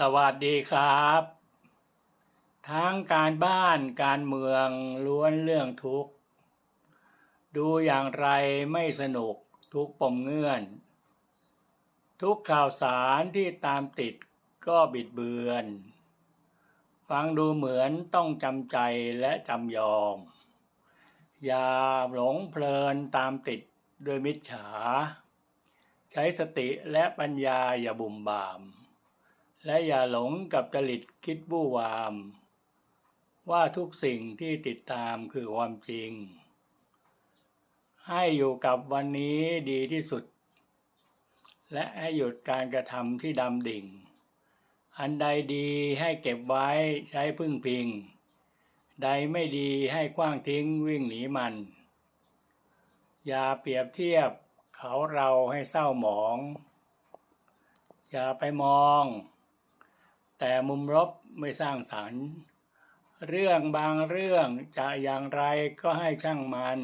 สวัสดีครับ ทั้งการบ้านการเมืองล้วนเรื่องทุกข์ ดูอย่างไรไม่สนุกทุกปมเงื่อน ทุกข่าวสารที่ตามติดก็บิดเบือน ฟังดูเหมือนต้องจำใจและจำยอม อย่าหลงเพลินตามติดด้วยมิจฉา ใช้สติและปัญญาอย่าบุ่มบาม และอย่าหลงกับจริตคิดบู้วาม ว่าทุกสิ่งที่ติดตามคือความจริง ให้อยู่กับวันนี้ดีที่สุด และให้หยุดการกระทำที่ดำดิ่ง อันใดดีให้เก็บไว้ใช้พึ่งพิง ใดไม่ดีให้คว้างทิ้งวิ่งหนีมัน อย่าเปรียบเทียบเขาเราให้เศร้าหมอง อย่าไปมอง แต่มุมรบไม่สร้างสรรค์ เรื่องบางเรื่องจะอย่างไรก็ให้ช่างมัน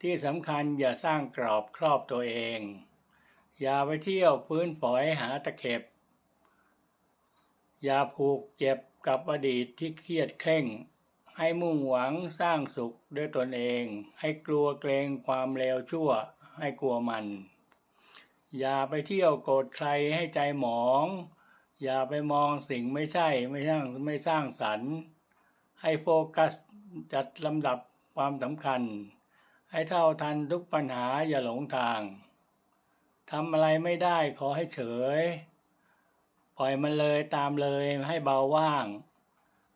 ที่สำคัญอย่าสร้างกรอบครอบตัวเอง อย่าไปเที่ยวพื้นฝอยหาตะเข็บ อย่าผูกเจ็บกับอดีตที่เครียดเคร่ง ให้มุ่งหวังสร้างสุขด้วยตนเอง ให้กลัวเกรงความเลวชั่ว ให้กลัวมัน อย่าไปเที่ยวโกรธใครให้ใจหมอง อย่าไปมองสิ่งไม่ใช่ไม่สร้างไม่สร้างสรรค์ ให้โฟกัสจัดลำดับความสำคัญ ให้เท่าทันทุกปัญหาอย่าหลงทางทำอะไรไม่ได้ขอให้เฉย ปล่อยมันเลยตามเลยให้เบาว่าง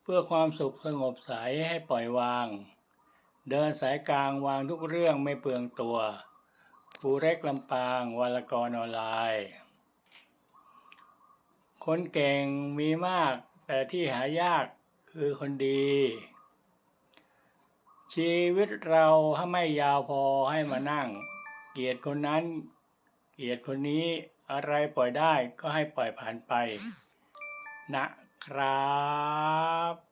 เพื่อความสุขสงบใสให้ปล่อยวาง เดินสายกลางวางทุกเรื่องไม่เปลืองตัวครูเล็กลำปางวารกรออนไลน์ คนเก่งมีมาก แต่ที่หายากคือคนดี ชีวิตเราถ้าไม่ยาวพอให้มานั่ง เกลียดคนนั้น เกลียดคนนี้อะไรปล่อยได้ก็ให้ปล่อยผ่านไป นะครับ